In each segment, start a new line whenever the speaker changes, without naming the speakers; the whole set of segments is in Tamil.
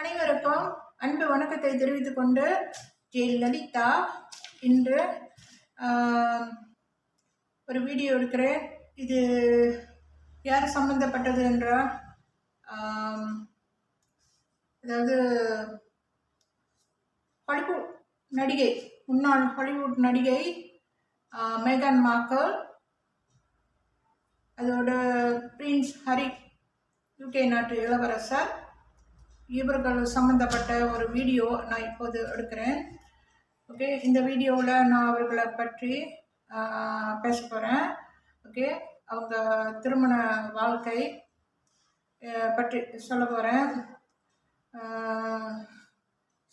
அனைவருக்கும் அன்பு வணக்கத்தை தெரிவித்துக் கொண்டு ஜெயலலிதா இன்று ஒரு வீடியோ எடுக்கிறேன். இது யார் சம்பந்தப்பட்டது என்றால் அதாவது ஹாலிவுட் நடிகை முன்னாள் ஹாலிவுட் நடிகை மேகன் மார்க்கல் அதோட பிரின்ஸ் ஹரி யூகே நாட்டு இளவரசர் இவர்கள் சம்மந்தப்பட்ட ஒரு வீடியோ நான் இப்போது எடுக்கிறேன். ஓகே இந்த வீடியோவில் நான் அவர்களை பற்றி பேச போகிறேன் ஓகே அவங்க திருமண வாழ்க்கை பற்றி சொல்ல போகிறேன்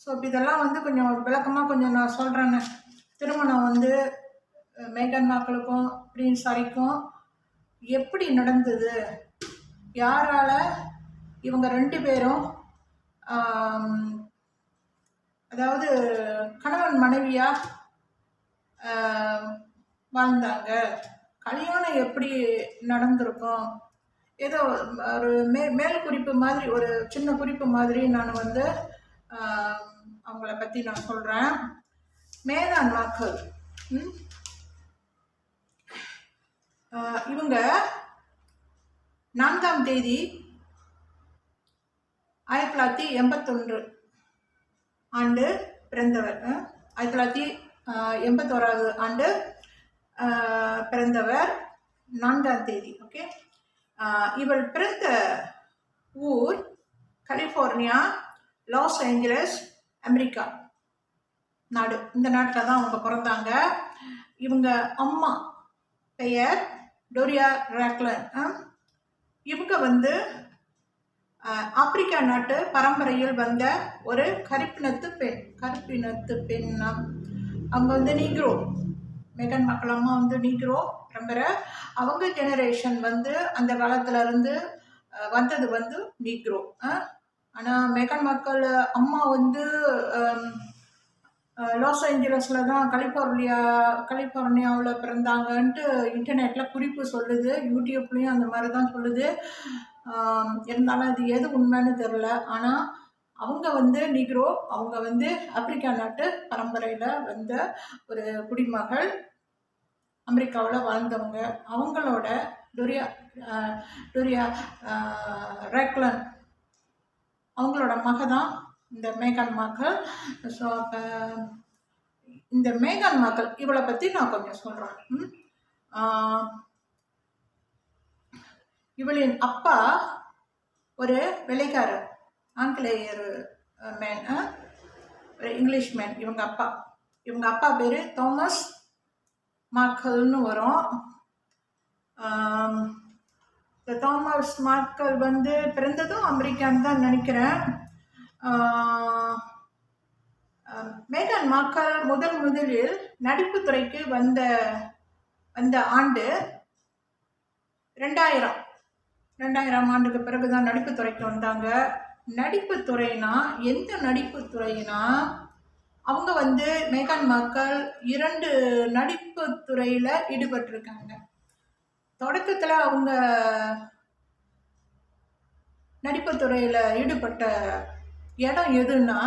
ஸோ இதெல்லாம் வந்து கொஞ்சம் விளக்கமாக கொஞ்சம் நான் சொல்கிறேன்னு திருமணம் வந்து மேகன் மாக்களுக்கும் பிரின்ஸ் ஹரிக்கும் எப்படி நடந்தது? யாரால் இவங்க ரெண்டு பேரும் அதாவது கணவன் மனைவியா வாழ்ந்தாங்க. கல்யாணம் எப்படி நடந்திருக்கும்? ஏதோ ஒரு மே மேல் குறிப்பு மாதிரி ஒரு சின்ன குறிப்பு மாதிரி நான் வந்து அவங்கள பற்றி நான் சொல்கிறேன் மேதான் மாக்கள் இவங்க நான்காம் தேதி ஆயிரத்தி தொள்ளாயிரத்தி எண்பத்தொன்று ஆண்டு பிறந்தவர். ஆயிரத்தி தொள்ளாயிரத்தி எண்பத்தோராவது ஆண்டு பிறந்தவர் நான்காம் தேதி. ஓகே? இவள் பிறந்த ஊர் கலிஃபோர்னியா லாஸ் ஏஞ்சலஸ் அமெரிக்கா நாடு. இந்த நாட்டில் தான் அவங்க பிறந்தாங்க. இவங்க அம்மா பெயர் டோரியா ரேக்லன். இவங்க வந்து ஆப்பிரிக்கா நாட்டு பரம்பரையில் வந்த ஒரு கருப்பினத்து பெண் கருப்பினத்து பெண்ணம். அவங்க வந்து நீக்ரோ. மெகன் மக்கள் அம்மா வந்து நீக்ரோ பரம்பரை. அவங்க ஜெனரேஷன் வந்து அந்த காலத்துல இருந்து வந்தது வந்து நீக்ரோ. ஆனால் மெகன் மக்கள் அம்மா வந்து லாஸ் ஏஞ்சலஸில் தான் கலிஃபோர்னியா கலிஃபோர்னியாவில் பிறந்தாங்கன்ட்டு இன்டர்நெட்டில் குறிப்பு சொல்லுது யூடியூப்லேயும் அந்த மாதிரி தான் சொல்லுது. இருந்தாலும் அது எது உண்மைன்னு தெரில ஆனால் அவங்க வந்து நிக்ரோ அவங்க வந்து ஆப்பிரிக்கா நாட்டு பரம்பரையில் வந்த ஒரு குடிமகள் அமெரிக்காவில் வாழ்ந்தவங்க. அவங்களோட டொரியா டொரியா ரேக்லன் அவங்களோட மக தான் இந்த மேகன் மகள் ஸோ அப்போ இந்த மேகன் மகள் இவளை பற்றி நான் கொஞ்சம் சொல்கிறேன் இவளின் அப்பா ஒரு வெள்ளைக்காரர் ஆங்கிலேயர் மேன் ஒரு இங்கிலீஷ் மேன் இவங்க அப்பா. இவங்க அப்பா பேர் தாமஸ் மார்க்கல்னு வரும். இந்த தாமஸ் மார்க்கல் வந்து பிறந்ததும் அமெரிக்கான்னு தான் நினைக்கிறேன். மேகன் மார்க்கல் முதல் முதலில் நடிப்புத் துறைக்கு வந்த வந்த ஆண்டு ரெண்டாயிரம். ரெண்டாயிரம் ஆண்டுக்கு பிறகு தான் நடிப்பு துறைக்கு வந்தாங்க. நடிப்பு துறைனா எந்த நடிப்பு துறைனா அவங்க வந்து மேகான் மக்கள் இரண்டு நடிப்பு துறையில் ஈடுபட்டிருக்காங்க. தொடக்கத்தில் அவங்க நடிப்பு துறையில் ஈடுபட்ட இடம் எதுன்னா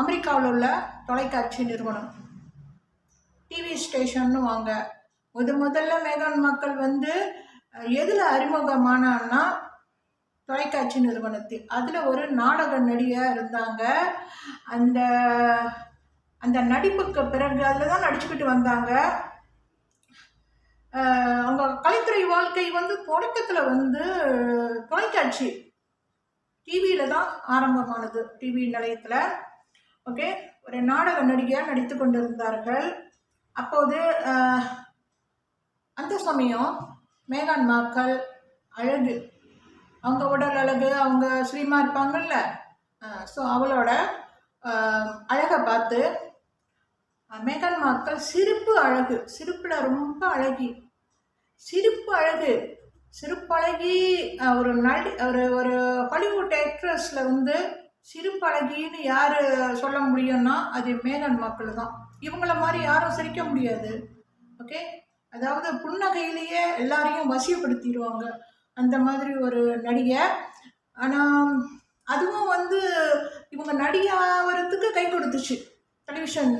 அமெரிக்காவில் உள்ள தொலைக்காட்சி நிறுவனம். டிவி ஸ்டேஷன்னு வாங்க. முத முதல்ல மேகான் மக்கள் வந்து எதில் அறிமுகமானான்னா தொலைக்காட்சி நிறுவனத்தில். அதில் ஒரு நாடக நடிகையாக இருந்தாங்க. அந்த அந்த நடிப்புக்கு பிறகு அதில் தான் நடிச்சுக்கிட்டு வந்தாங்க. அவங்க கலைத்துறை வாழ்க்கை வந்து தொடக்கத்தில் வந்து தொலைக்காட்சி டிவியில் தான் ஆரம்பமானது டிவி நிலையத்தில். ஓகே? ஒரு நாடக நடிகையாக நடித்து கொண்டிருந்தார்கள். அப்போது அந்த சமயம் மேகான் மாக்கள் அழகு. அவங்க உடல் அழகு அவங்க ஸ்ரீமா இருப்பாங்கல்ல? ஸோ அவளோட அழகை பார்த்து மேகன் மாக்கள் சிரிப்பு அழகு. சிரிப்பில் ரொம்ப அழகி. சிரிப்பு அழகு. சிறுப்பழகி ஒரு நடி ஒரு ஒரு ஹாலிவுட் ஆக்ட்ரஸில் வந்து சிறுப்பழகின்னு யார் சொல்ல முடியும்னா அது மேகன் மக்கள் தான். இவங்கள மாதிரி யாரும் சிரிக்க முடியாது. ஓகே அதாவது புன்னகையிலேயே எல்லாரையும் வசியப்படுத்திடுவாங்க அந்த மாதிரி ஒரு நடிகை. ஆனால் அதுவும் வந்து இவங்க நடிகாகிறதுக்கு கை கொடுத்துச்சு. டெலிவிஷன்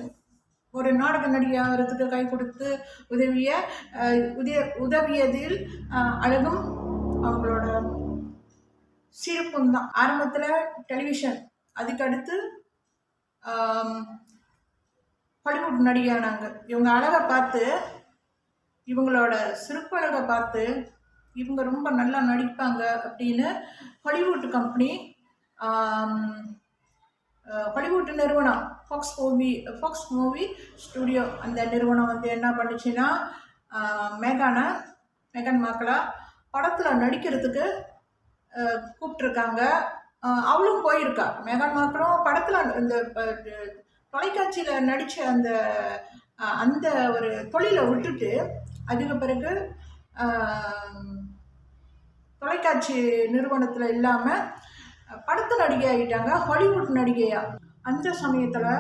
ஒரு நாடக நடிகாகிறதுக்கு கை கொடுத்து உதவிய உதய உதவியதில் அழகும் அவங்களோட சிறப்பும் தான். ஆரம்பத்தில் டெலிவிஷன் அதுக்கடுத்து பாலிவுட் ஹாலிவுட் நடிகையானாங்க இவங்க அழகை பார்த்து இவங்களோட சிறப்பு பார்த்து இவங்க ரொம்ப நல்லா நடிப்பாங்க அப்படின்னு ஹாலிவுட் கம்பெனி ஹாலிவுட் நிறுவனம் Fox movie Fox movie studio அந்த நிறுவனம் வந்து என்ன பண்ணுச்சுன்னா மேகான மேகானை மேகன் மாக்களா படத்தில் நடிக்கிறதுக்கு கூப்பிட்ருக்காங்க அவளும் போயிருக்கா. மேகன் மாக்களும் படத்தில் இந்த தொலைக்காட்சியில் நடித்த அந்த அந்த ஒரு தொழிலை விட்டுட்டு அதுக்கு பிறகு தொலைக்காட்சி நிறுவனத்தில் இல்லாமல் படத்து நடிகை ஆகிட்டாங்க ஹாலிவுட் நடிகையாக அந்த சமயத்தில்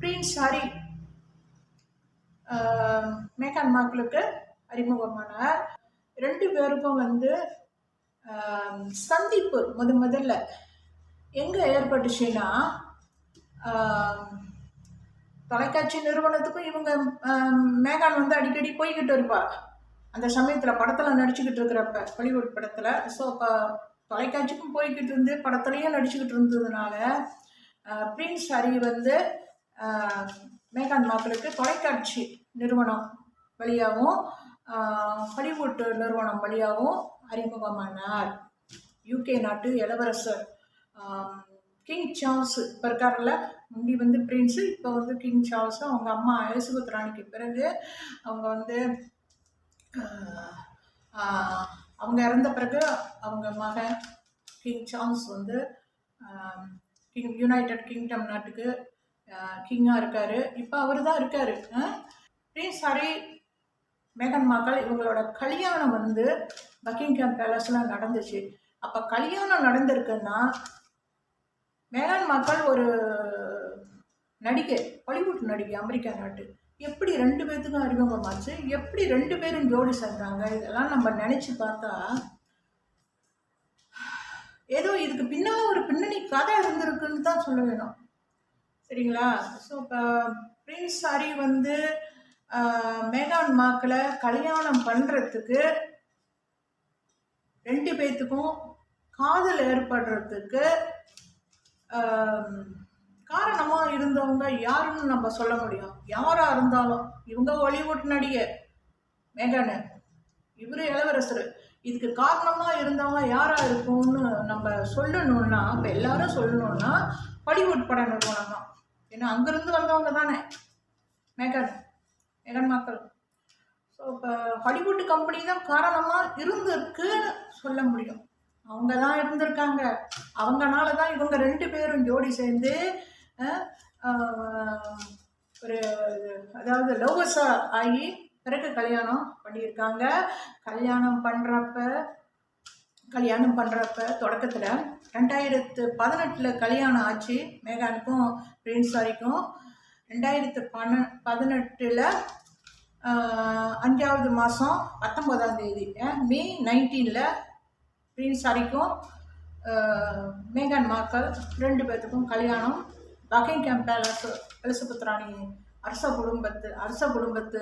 பிரின்ஸ் ஹரி மேகான் மாக்களுக்கு அறிமுகமானார். ரெண்டு பேருக்கும் வந்து சந்திப்பு முத முதல்ல. எங்கே ஏற்பட்டுச்சுன்னா தொலைக்காட்சி நிறுவனத்துக்கும் இவங்க மேகான் வந்து அடிக்கடி போய்கிட்டு இருப்பா அந்த சமயத்தில் படத்தில் நடிச்சுக்கிட்டு இருக்கிறப்ப ஹாலிவுட் படத்தில். ஸோ இப்போ தொலைக்காட்சிக்கும் போய்கிட்டு இருந்து படத்துலையும் நடிச்சுக்கிட்டு இருந்ததுனால பிரின்ஸ் ஹரி வந்து மேகான் மாப்பிளுக்கு தொலைக்காட்சி நிறுவனம் வழியாகவும் ஹாலிவுட் நிறுவனம் வழியாகவும் அறிமுகமானார். யூகே நாட்டு இளவரசர் கிங் சார்ல்ஸ் இப்போ இருக்கார்ல முந்தி வந்து பிரின்ஸு இப்போ வந்து கிங் சார்ல்ஸ் அவங்க அம்மா எலிசபெத் ராணிக்கு பிறகு அவங்க வந்து அவங்க இறந்த பிறகு அவங்க மகன் கிங் சார்ல்ஸ் வந்து கிங் யுனைடெட் கிங்டம் நாட்டுக்கு கிங்காக இருக்கார். இப்போ அவர் தான் இருக்கார் பிரின்ஸ் ஹரி மேகன் மகள் இவங்களோட கல்யாணம் வந்து பக்கிங்ஹாம் பேலஸில் நடந்துச்சு. அப்போ கல்யாணம் நடந்திருக்குன்னா மேகன் மக்கள் ஒரு நடிகை பாலிவுட் நடிகை அமெரிக்கா நாட்டு. எப்படி ரெண்டு பேர்த்துக்கும் அறிமுகமாச்சு? எப்படி ரெண்டு பேரும் ஜோடி சேர்ந்தாங்க? இதெல்லாம் நம்ம நினச்சி பார்த்தா ஏதோ இதுக்கு பின்னால் ஒரு பின்னணி கதை இருந்திருக்குன்னு தான் சொல்ல வேணும். சரிங்களா? ஸோ இப்போ பிரின்ஸ் ஹரி வந்து மேகான் மாக்களை கல்யாணம் பண்ணுறதுக்கு ரெண்டு பேர்த்துக்கும் காதல் ஏற்படுறதுக்கு காரணமாக இருந்தவங்க யாருன்னு நம்ம சொல்ல முடியும். யாராக இருந்தாலும் இவங்க ஹாலிவுட் நடிகை மேகனு. இவர் இளவரசர். இதுக்கு காரணமாக இருந்தவங்க யாராக இருக்கும்னு நம்ம சொல்லணும்னா இப்போ எல்லாரும் சொல்லணும்னா ஹாலிவுட் பட நிறுவனம் தான். ஏன்னா அங்கேருந்து வந்தவங்க தானே. மேகன். மேகன் மக்கள் ஸோ இப்போ ஹாலிவுட் கம்பெனி தான் காரணமாக இருந்திருக்குன்னு சொல்ல முடியும். அவங்க தான் இருந்திருக்காங்க. அவங்கனால தான் இவங்க ரெண்டு பேரும் ஜோடி சேர்ந்து ஒரு அதாவது லவ்வஸா ஆகி பிறகு கல்யாணம் பண்ணியிருக்காங்க. கல்யாணம் பண்ணுறப்ப கல்யாணம் பண்ணுறப்ப தொடக்கத்தில் ரெண்டாயிரத்து பதினெட்டில் கல்யாணம் ஆச்சு மேகானுக்கும் பிரின்ஸ் சாரிக்கும். ரெண்டாயிரத்து பன பதினெட்டில் அஞ்சாவது மாதம் பத்தொம்போதாம் தேதி மே நைன்டீனில் பிரின்ஸ் மேகான் அஹ், ரெண்டு பேர்த்துக்கும் கல்யாணம் பக்கிங்ஹாம் பேலஸ் எலிசபெத் அரச குடும்பத்து அரச குடும்பத்து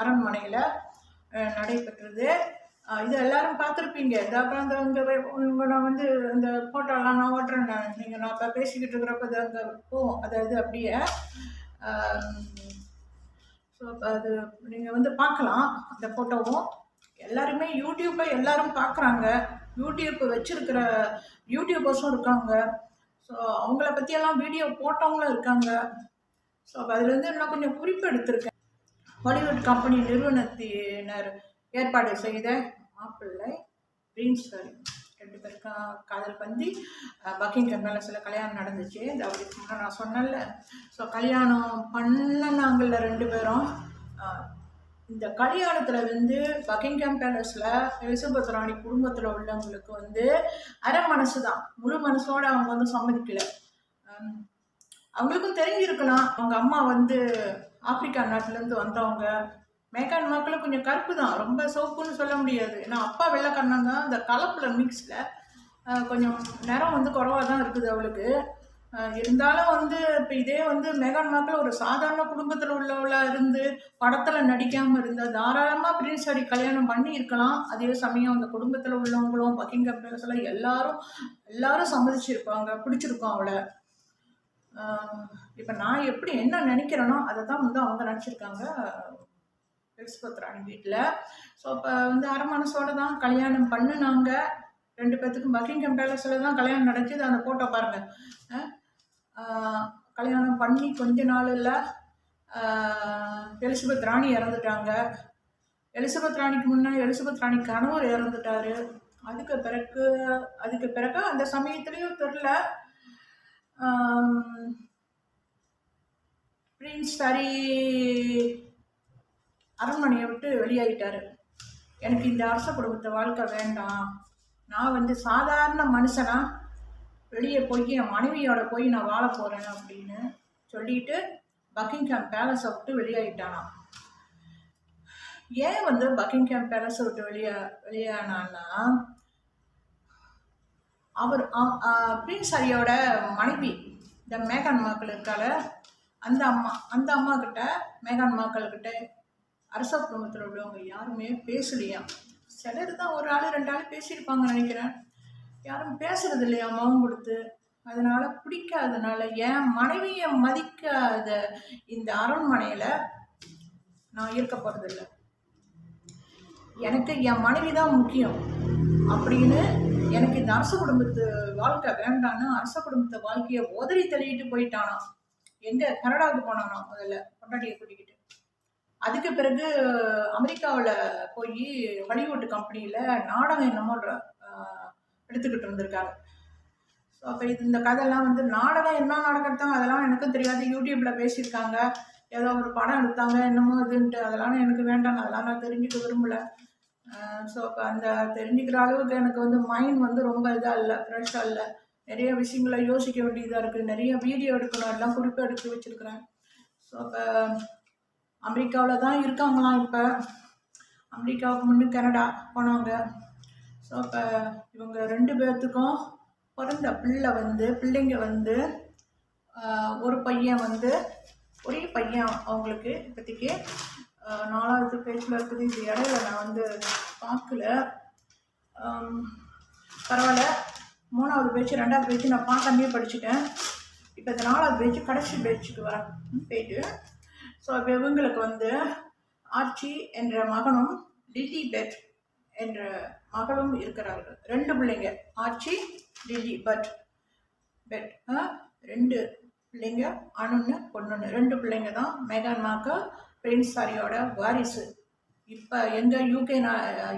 அரண்மனையில் நடைபெற்றது. இது எல்லாரும் பார்த்துருப்பீங்க. இந்த அப்புறம் அந்த இங்கே நான் வந்து இந்த ஃபோட்டோலாம் நான் ஓட்டுறேன். நான் நீங்கள் நான் இப்போ பேசிக்கிட்டு இருக்கிறப்ப அது அங்கே போவோம் அதாவது அப்படியே ஸோ அது நீங்கள் வந்து பார்க்கலாம் அந்த ஃபோட்டோவும் எல்லாருமே யூடியூப்பை எல்லாரும் பார்க்குறாங்க. யூடியூப் வச்சுருக்கிற யூடியூபர்ஸும் இருக்காங்க. ஸோ அவங்கள பற்றியெல்லாம் வீடியோ போட்டவங்களும் இருக்காங்க. ஸோ அதுலேருந்து நான் கொஞ்சம் குறிப்பு எடுத்திருக்கேன். ஹாலிவுட் கம்பெனி நிறுவனத்தினர் ஏற்பாடு செய்த மாப்பிள்ளை பிரின்ஸ் ரெண்டு பேருக்கும் காதல் பந்தி. பக்கிங்ஹாம் சில கல்யாணம் நடந்துச்சு. இந்த அவருக்கு நான் சொன்னேன்ல. ஸோ கல்யாணம் பண்ண நாங்களில் ரெண்டு பேரும். இந்த கல்யாணத்தில் வந்து பக்கிங்ஹாம் பேலஸில் எலிசபெத் ராணி குடும்பத்தில் உள்ளவங்களுக்கு வந்து அரை மனசு தான் முழு மனசோட அவங்க வந்து சம்மதிக்கல. அவங்களுக்கும் தெரிஞ்சிருக்கலாம். அவங்க அம்மா வந்து ஆப்பிரிக்கா நாட்டிலேருந்து வந்தவங்க. மேக்கான் மக்களும் கொஞ்சம் கருப்பு தான் ரொம்ப சோப்புன்னு சொல்ல முடியாது. ஏன்னா அப்பா வெள்ளைக்கண்ணன் தான் அந்த கலப்பில் மிக்ஸில் கொஞ்சம் நிறம் வந்து குறவாக தான் இருக்குது அவளுக்கு. இருந்தாலும் வந்து இப்போ இதே வந்து மேகான் மார்க்கில் ஒரு சாதாரண குடும்பத்தில் உள்ளவளாக இருந்து படத்தில் நடிக்காமல் இருந்தால் தாராளமாக பிரின்ஸ் ஹரி கல்யாணம் பண்ணி இருக்கலாம். அதே சமயம் அந்த குடும்பத்தில் உள்ளவங்களும் பக்கிங்கம் பேலஸில் எல்லாரும் எல்லாரும் சம்மதிச்சிருப்பாங்க பிடிச்சிருக்கோம் அவளை. இப்போ நான் எப்படி என்ன நினைக்கிறேனோ அதை தான் வந்து அவங்க நினச்சிருக்காங்க. பெருசுபத்ராணி வீட்டில் ஸோ இப்போ வந்து அரை மனசோட தான் கல்யாணம் பண்ணுனாங்க. ரெண்டு பேர்த்துக்கும் பக்கிங்கம் பேலஸில் தான் கல்யாணம் நடந்துச்சு அந்த ஃபோட்டோ பாருங்கள் கல்யாணம் பண்ணி கொஞ்ச நாளில் எலிசபெத் ராணி இறந்துட்டாங்க. எலிசபெத் ராணிக்கு முன்னாடி எலிசபெத் ராணி கணவர் இறந்துட்டாரு. அதுக்கு பிறகு அதுக்கு பிறகு அந்த சமயத்துலேயும் தெரில பிரின்ஸ் ஹரி அரண்மனையை விட்டு வெளியாகிட்டாரு எனக்கு இந்த அரச குடும்பத்தை வாழ்க்கை வேண்டாம். நான் வந்து சாதாரண மனுஷனாக வெளியே போய் என் மனைவியோட போய் நான் வாழ போகிறேன் அப்படின்னு சொல்லிட்டு பக்கிங்ஹாம் பேலஸை விட்டு வெளியாகிட்டானான் ஏன் வந்து பக்கிங்ஹாம் பேலஸை விட்டு வெளியா வெளியானான்னா அவர் பிரின்ஸ் ஹரியோட மனைவி இந்த மேகான் மாக்கள் இருக்கால அந்த அம்மா அந்த அம்மா கிட்ட மேகான் மாக்கள் கிட்ட அரச குடும்பத்தில் உள்ளவங்க யாருமே பேசலையா சிலர் தான் ஒரு ஆள் ரெண்டு ஆள் பேசியிருப்பாங்கன்னு நினைக்கிறேன். யாரும் பேசுறது இல்லையா முகம் கொடுத்து. அதனால பிடிக்காதனால என் மனைவியை மதிக்காத இந்த அரண்மனையில் நான் இருக்க போகிறதில்ல எனக்கு என் மனைவி தான் முக்கியம். அப்படின்னு எனக்கு இந்த அரச குடும்பத்து வாழ்க்கை வேண்டான்னு அரச குடும்பத்து வாழ்க்கையை உதறி தள்ளிட்டு போயிட்டானா. எங்க கனடாவுக்கு போனானா முதல்ல பொண்டாட்டியை கூட்டிக்கிட்டு. அதுக்கு பிறகு அமெரிக்காவில் போய் ஹாலிவுட் கம்பெனியில் நாடகம் என்னமோன்ற எடுத்துக்கிட்டு இருந்திருக்காங்க. ஸோ அப்போ இது இந்த கதையெல்லாம் வந்து நாடகம் என்ன நாடகம் எடுத்தாங்க அதெல்லாம் எனக்கும் தெரியாது. யூடியூப்பில் பேசியிருக்காங்க. ஏதோ ஒரு படம் எடுத்தாங்க என்னமோ இதுன்ட்டு. அதெல்லாம் எனக்கு வேண்டாம். அதெல்லாம் நான் தெரிஞ்சுக்க விரும்பல. ஸோ அப்போ அந்த தெரிஞ்சுக்கிற அளவுக்கு எனக்கு வந்து மைண்ட் வந்து ரொம்ப இதாக இல்லை ஃப்ரெஷ்ஷாக இல்லை. நிறைய விஷயங்களை யோசிக்க வேண்டியதாக இருக்குது நிறைய வீடியோ எடுக்கணும். எல்லாம் குறிப்பு எடுத்து வச்சுருக்கிறேன். ஸோ அப்போ அமெரிக்காவில் தான் இருக்காங்களாம் இப்போ. அமெரிக்காவுக்கு முன்னே கனடா போனாங்க. ஸோ அப்போ இவங்க ரெண்டு பேர்த்துக்கும் பிறந்த பிள்ளை வந்து பிள்ளைங்க வந்து ஒரு பையன் வந்து ஒரே பையன் அவங்களுக்கு இப்போதைக்கு நாலாவது பேஜில் இருக்குது. இது இடையில நான் வந்து பார்க்கல. பரவாயில்ல. மூணாவது பேஜ் ரெண்டாவது பேஜ் நான் பார்க்காமே படிச்சுட்டேன். இப்போ இந்த நாலாவது பேஜ் கடைசி பேஜுக்கு வரேன். போயிட்டு ஸோ இப்போ இவங்களுக்கு வந்து ஆர்ச்சி என்ற மகனும் லிட்டி பெட் என்ற மகளும் இருக்கிறார்கள். ரெண்டு பிள்ளைங்க. ஆச்சி லில்லி பட் பெட் ரெண்டு பிள்ளைங்க அணுன்னு பொண்ணுன்னு. ரெண்டு பிள்ளைங்க தான் மேகான் மார்க்கல் பிரின்ஸ் சாரியோட வாரிசு. இப்போ எங்கள் யூகே நா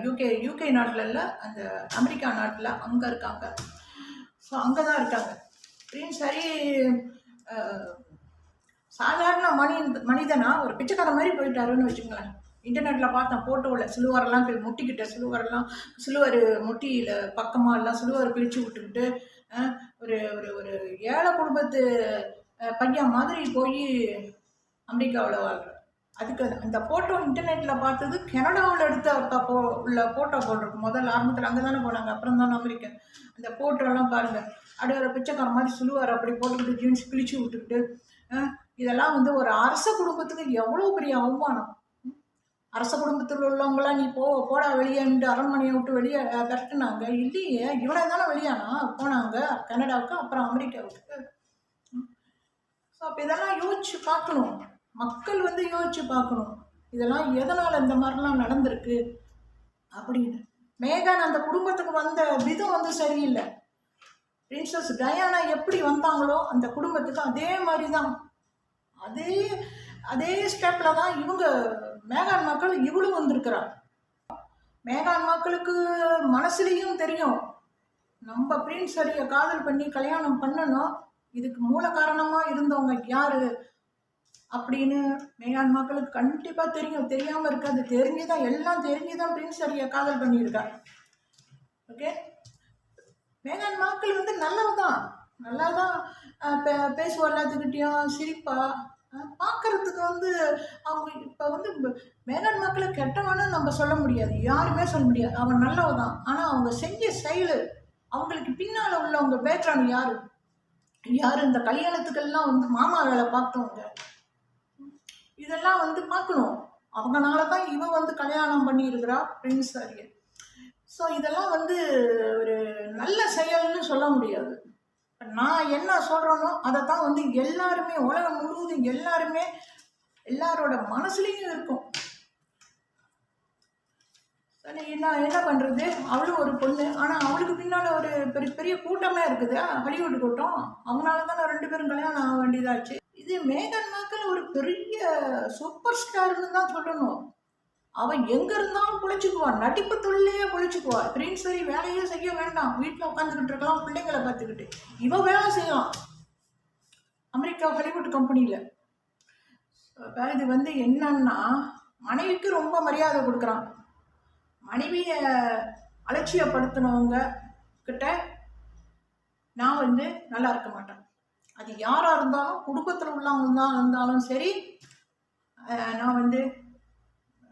யூகே யூகே நாட்டில் அந்த அமெரிக்கா நாட்டில் அங்கே இருக்காங்க. ஸோ அங்கே தான் இருக்காங்க. பிரின்ஸ் ஹரி சாதாரண மனி மனிதனா ஒரு பிச்சைக்கார மாதிரி போயிட்டாருன்னு வச்சுக்கோங்களேன். இன்டர்நெட்டில் பார்த்தேன் ஃபோட்டோவில் சிலுவரெல்லாம் போய் முட்டிக்கிட்ட சிலுவரெல்லாம் சிலுவர் முட்டியில் பக்கமாக எல்லாம் சிலுவர் கிழிச்சு விட்டுக்கிட்டு ஒரு ஒரு ஒரு ஏழை குடும்பத்து பையன் மாதிரி போய் அமெரிக்காவில் வாழ்கிறார் அதுக்கு அது- அந்த ஃபோட்டோ இன்டர்நெட்டில் பார்த்தது கனடாவில் எடுத்த போ உள்ள ஃபோட்டோ போட்டிருக்கு முதல் ஆரம்பத்தில் அங்கே தானே போனாங்க அப்புறம் தானே அமெரிக்கா. அந்த ஃபோட்டோலாம் பாருங்கள் அப்படியே ஒரு பிச்சைக்கார மாதிரி சிலுவர் அப்படி போட்டுக்கிட்டு ஜீன்ஸ் கிழிச்சு விட்டுக்கிட்டு இதெல்லாம் வந்து ஒரு அரச குடும்பத்துக்கு எவ்வளோ பெரிய அவமானம். அரச குடும்பத்தில் உள்ளவங்களாம் நீ போ போடா வெளியேன்ட்டு அரண்மனையை விட்டு வெளியே அஹ், விரட்டுனாங்க. இல்லையே இவனை தானே வெளியானா போனாங்க. கனடாவுக்கு அப்புறம் அமெரிக்காவுக்கு. ஸோ அப்போ இதெல்லாம் யோசிச்சு பார்க்கணும். மக்கள் வந்து யோசிச்சு பார்க்கணும். இதெல்லாம் எதனால் இந்த மாதிரிலாம் நடந்திருக்கு அப்படின்னு. மேகான் அந்த குடும்பத்துக்கு வந்த விதம் வந்து சரியில்லை. பிரின்சஸ் டயானா எப்படி வந்தாங்களோ அந்த குடும்பத்துக்கு அதே மாதிரி தான் அதே அதே ஸ்டெப்பில் தான் இவங்க மேகான் மக்கள் இவளும் வந்திருக்கிறாள் மேகான் மக்களுக்கு மனசுலேயும் தெரியும். நம்ம பிரின்ஸ் ஹரியை காதல் பண்ணி கல்யாணம் பண்ணணும். இதுக்கு மூல காரணமாக இருந்தவங்க யாரு? அப்படின்னு மேகான் மக்களுக்கு கண்டிப்பாக தெரியும். தெரியாமல் இருக்காது தெரிஞ்சுதான் எல்லாம் தெரிஞ்சுதான் பிரின்ஸ் ஹரியை காதல் பண்ணியிருக்கா. ஓகே மேகான் மக்கள் வந்து நல்லவ தான் நல்லா தான் பேசுவோம் எல்லாத்துக்கிட்டேயும் சிரிப்பா. பார்க்கறதுக்கு வந்து அவங்க இப்போ வந்து மேலாண் மக்களை கெட்டவனு நம்ம சொல்ல முடியாது. யாருமே சொல்ல முடியாது. அவன் நல்லவன் தான் ஆனால் அவங்க செஞ்ச செயல் அவங்களுக்கு பின்னால் உள்ளவங்க பேக்ரவுண்ட் யாரு? யார்? இந்த கல்யாணத்துக்கெல்லாம் வந்து மாமா வேலை பார்த்தவங்க. இதெல்லாம் வந்து பார்க்கணும். அவங்கனால தான் இவ வந்து கல்யாணம் பண்ணியிருக்கிறா பிரின்ஸ் ஸோ இதெல்லாம் வந்து ஒரு நல்ல செயல்னு சொல்ல முடியாது. நான் என்ன சொல்கிறேனோ அதை தான் வந்து எல்லாருமே உலகம் முழுவதும் எல்லாருமே எல்லாரோட மனசுலேயும் இருக்கும். சரி என்ன என்ன பண்ணுறது அவளும் ஒரு பொண்ணு. ஆனால் அவளுக்கு பின்னால் ஒரு பெரிய பெரிய கூட்டமே இருக்குது. ஹாலிவுட் கூட்டம். அவனால தான் ரெண்டு பேரும் கல்யாணம் ஆக வேண்டியதாச்சு. இது மேகன் மார்க்கல் ஒரு பெரிய சூப்பர் ஸ்டார்னு தான் சொல்லணும். அவன் எங்க இருந்தாலும் பிழைச்சிக்குவான் நடிப்பு தொழிலையே பிழைச்சிக்குவா பிரின்ஸ் சரி வேலையே செய்ய வேண்டாம். வீட்டில் உட்காந்துக்கிட்டு இருக்கலாம் பிள்ளைங்களை பார்த்துக்கிட்டு. இவ வேலை செய்யலாம். அமெரிக்கா ஹாலிவுட் கம்பெனியில். இது வந்து என்னன்னா மனைவிக்கு ரொம்ப மரியாதை கொடுக்குறான். மனைவியை அலட்சியப்படுத்தினவங்க கிட்ட நான் வந்து நல்லா இருக்க மாட்டேன். அது யாராக இருந்தாலும் குடும்பத்தில் உள்ளவங்க தான் இருந்தாலும் சரி நான் வந்து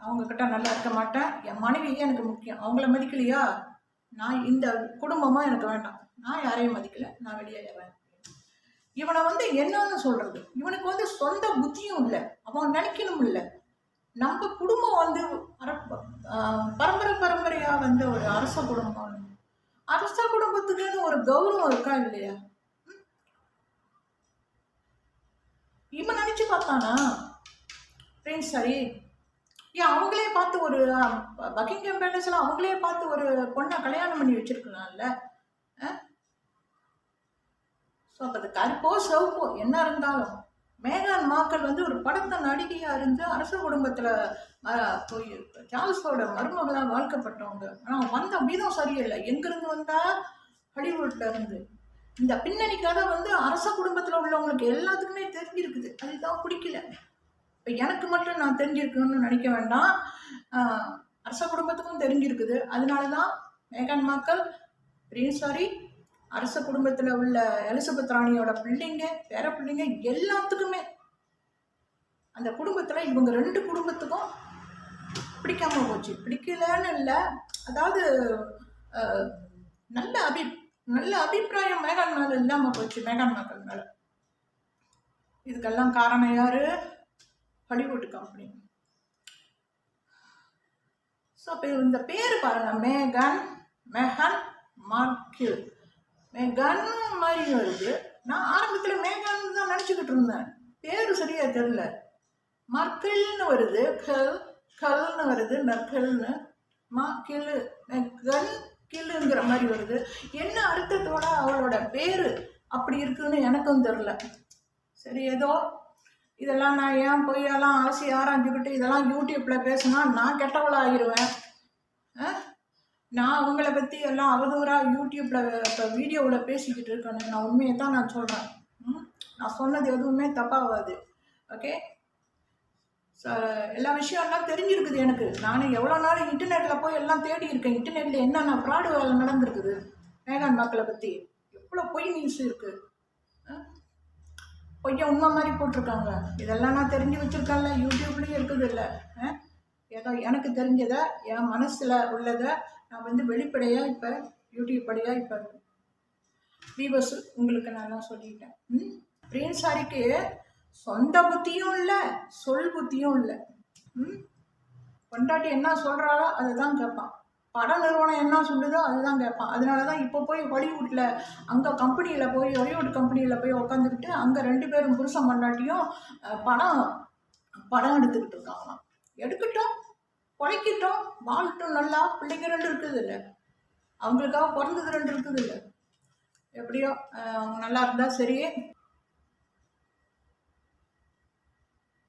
அவங்கக்கிட்ட நல்லா இருக்க மாட்டேன். என் மனைவியே எனக்கு முக்கியம்? அவங்கள மதிக்கலையா? நான் இந்த குடும்பமாக எனக்கு வேண்டாம். நான் யாரையும் மதிக்கல. நான் வெளியேறேன் இவனை வந்து என்னன்னு சொல்றது? இவனுக்கு வந்து சொந்த புத்தியும் இல்லை. அவன் நினைக்கணும் இல்லை. நம்ம குடும்பம் வந்து பரம்பரை பரம்பரையா வந்து ஒரு அரச குடும்பம். அரச குடும்பத்துக்குன்னு ஒரு கௌரவம் இருக்கா இல்லையா? ம்? இவன் நினைச்சு பார்த்தானா? பிரின்ஸ் சரி? ஏன் அவங்களே பார்த்து ஒரு பக்கிங்ஹாம் எல்லாம் அவங்களே பார்த்து ஒரு பொண்ணை கல்யாணம் பண்ணி வச்சிருக்கலாம்ல? ஸோ அப்போ அது கருப்போ சிவப்போ என்ன இருந்தாலும். மேகான் மாக்கள் வந்து ஒரு படத்த நடிகையாக இருந்து அரச குடும்பத்தில் போய் சார்ல்ஸோட மருமகளாக வாழ்க்கப்பட்டவங்க. ஆனால் வந்த விதம் சரியில்லை. எங்கேருந்து வந்தா? ஹாலிவுட்ல இருந்து. இந்த பின்னணி கதை வந்து அரச குடும்பத்தில் உள்ளவங்களுக்கு எல்லாத்துக்குமே தெரிஞ்சிருக்குது. அதுதான் பிடிக்கல. இப்போ எனக்கு மட்டும் நான் தெரிஞ்சிருக்கணும்னு நினைக்க வேண்டாம். அரச குடும்பத்துக்கும் தெரிஞ்சிருக்குது. அதனால தான் மேகான் மாக்கள் பிரின்சாரி அரச குடும்பத்தில் உள்ள எலிசபெத் ராணியோட பிள்ளைங்க பேர பிள்ளைங்க எல்லாத்துக்குமே அந்த குடும்பத்தில் இவங்க ரெண்டு குடும்பத்துக்கும் பிடிக்காம போச்சு. பிடிக்கலன்னு இல்லை. அதாவது நல்ல அபி நல்ல அபிப்பிராயம் மேகான் மேலே இல்லாமல் போச்சு. மேகான் மக்கள் மேலே. இதுக்கெல்லாம் காரணம் யாரு? ஹாலிவுட் கம்பெனி ஸோ அப்போ இந்த பேர் பாருங்க. மேகன் மெஹன் மார்க்கில் மேகன் மாதிரி வருது. நான் ஆரம்பத்தில் மேகன் தான் நினச்சிக்கிட்டு இருந்தேன். பேர் சரியாக தெரில மர்க்கில்னு வருது. கல் கல்னு வருது. மெர்கல்னு மா கிளு மெகன் கிளுங்கிற மாதிரி வருது. என்ன அர்த்தத்தோட அவளோட பேர் அப்படி இருக்குன்னு எனக்கும் தெரில சரி ஏதோ இதெல்லாம் நான் ஏன் பொய்யெல்லாம் அலசி ஆராய்ஞ்சுக்கிட்டு இதெல்லாம் யூடியூப்பில் பேசினா நான் கெட்டவளாகிடுவேன் ஆ? நான் அவங்கள பற்றி எல்லாம் அவதூறாக யூடியூப்பில் இப்போ வீடியோவில் பேசிக்கிட்டு இருக்கேன் நான் உண்மையை தான் நான் சொல்கிறேன் நான் சொன்னது எதுவுமே தப்பாகாது. ஓகே? எல்லா விஷயம்லாம் தெரிஞ்சிருக்குது எனக்கு. நான் எவ்வளோ நாள் இன்டர்நெட்டில் போய் எல்லாம் தேடி இருக்கேன். இன்டர்நெட்டில் என்னென்ன ஃப்ராடு வேலை நடந்திருக்குது? மேகான் மக்களை பற்றி எவ்வளோ பொய் நியூஸ் இருக்குது கொஞ்சம் உண்மை மாதிரி போட்டிருக்காங்க. இதெல்லாம் நான் தெரிஞ்சு வச்சுருக்கேன்ல யூடியூப்லேயும் இருக்குது இல்லை. ஏதோ எனக்கு தெரிஞ்சதை என் மனசில் உள்ளதை நான் வந்து வெளிப்படையாக இப்போ யூடியூப் படியாக இப்போ வீவர்ஸ் உங்களுக்கு நான் சொல்லிட்டேன். ம்? பிரியன்சாரிக்கு சொந்த புத்தியும் இல்லை சொல் புத்தியும் இல்லை. ம்? பொண்டாட்டி என்ன சொல்கிறாளோ அதை தான் கேட்பான். பட நிறுவனம் என்ன சொல்லுதோ அதுதான் கேட்பான். அதனால தான் இப்போ போய் ஹாலிவுட்டில் அங்கே கம்பெனியில் போய் ஹாலிவுட் கம்பெனியில் போய் உட்காந்துக்கிட்டு அங்கே ரெண்டு பேரும் புருஷன் பண்ணாட்டியும் படம் படம் எடுத்துக்கிட்டு இருக்காங்களாம். எடுக்கட்டும் உழைக்கட்டும் வாழட்டும் நல்லா பிள்ளைங்க ரெண்டு இருக்குது இல்லை. அவங்களுக்காக பிறந்தது ரெண்டு இருக்குது இல்லை. எப்படியோ அவங்க நல்லா இருந்தால் சரி